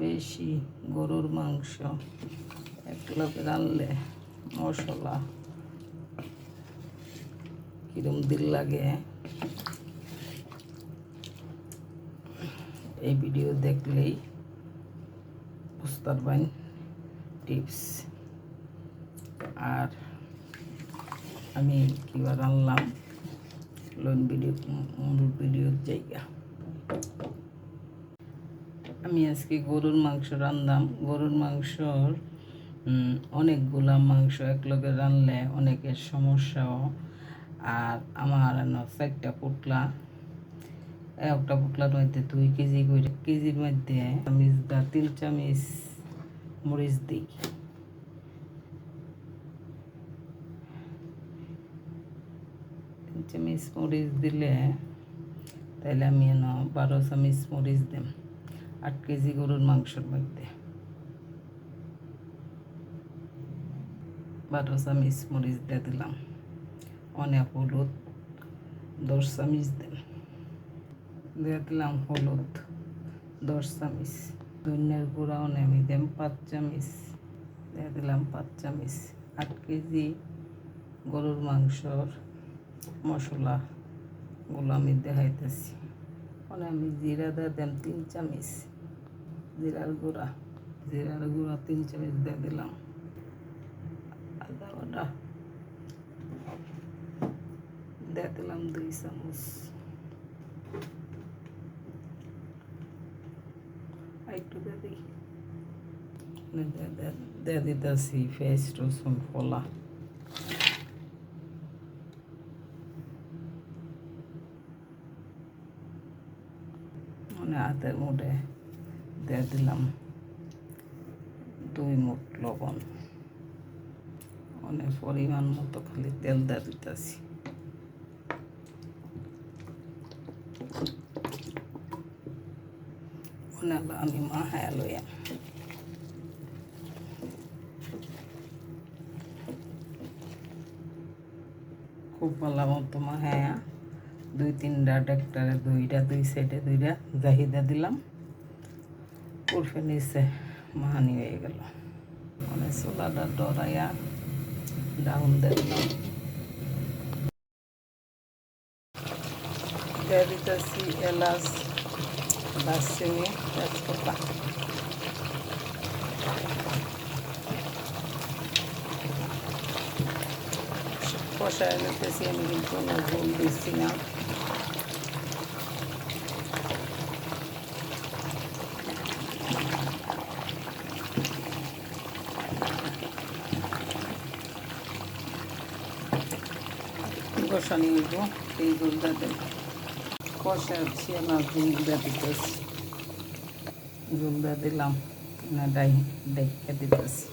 বেশি গরুর মাংস। এক লোক রানলে মশলা কিরম দিল লাগে। এই ভিডিও দেখলেই বুঝতে পারবেন টিপস। আর আমি কিবার রানলাম লোন ভিডিও ভিডিওর জায়গা। আমি আজকে গরুর মাংস রান্দাম। গরুর মাংসর অনেকগুলা মাংস এক লগে রানলে অনেকের সমস্যাও। আর আমার চারটা পুটলা, একটা পুটলার মধ্যে দুই কেজি করে, কেজির মধ্যে চামিচ দা তিন চামিচ মরিচ দিই। চামিচ মরিচ দিলে তাইলে আমি বারো চামিচ মরিচ দিম। আট কেজি গরুর মাংসের মধ্যে। বারো চামিচ মরিচ দিয়ে দিলাম। অনেক হলুদ, দশ চামিচ দিন দিয়ে দিলাম হলুদ, দশ চামিচ। ধনিয়ার গুঁড়া আমি দিলাম পাঁচ চামিচ। দিয়ে দিলাম পাঁচ চামিচ। আট কেজি গরুর মাংসর মশলা গুলো আমি দেখাইতেছি। মানে আমি জিরা দিয়ে দিলাম তিন চামিচ। জিরার গুঁড়া জিরার গুঁড়া তিন চামিচ দিয়ে দিলাম। আদা বাটা দিয়ে দিলাম দুই চামচ। একটু দিয়ে দিই। দিয়ে দিতেছি পেঁয়াজ রসুন ফলা মানে হাতের মুঠে দিয়ে দিলাম দুই মুঠ লবণ। অনেক পরিমাণ মতো খালি তেল দিয়ে দিতেছি। অনেক আমি মাহায়া লইয়া খুব ভালো মতো মাহায়া দুই তিনটা ডেক্টারে দুইটা, দুই সাইডে দুইটা জাহিদা দিলাম। উর্ফে নিচে মাহানি হয়ে গেল। মানে চোলাটা ডরাইয়া ডাউন দিলাম। এলাচ, দারচিনি, তেজপাতা। কষায় নিতেছি আমি কিন্তু কোনো ভুল দিচ্ছি না। কষানি হইব এই গুলটা কষা কষাচ্ছি আমার গুলটা দিতেছি গুলটা দিলাম, না, ডাই ডাইকা দিতেছি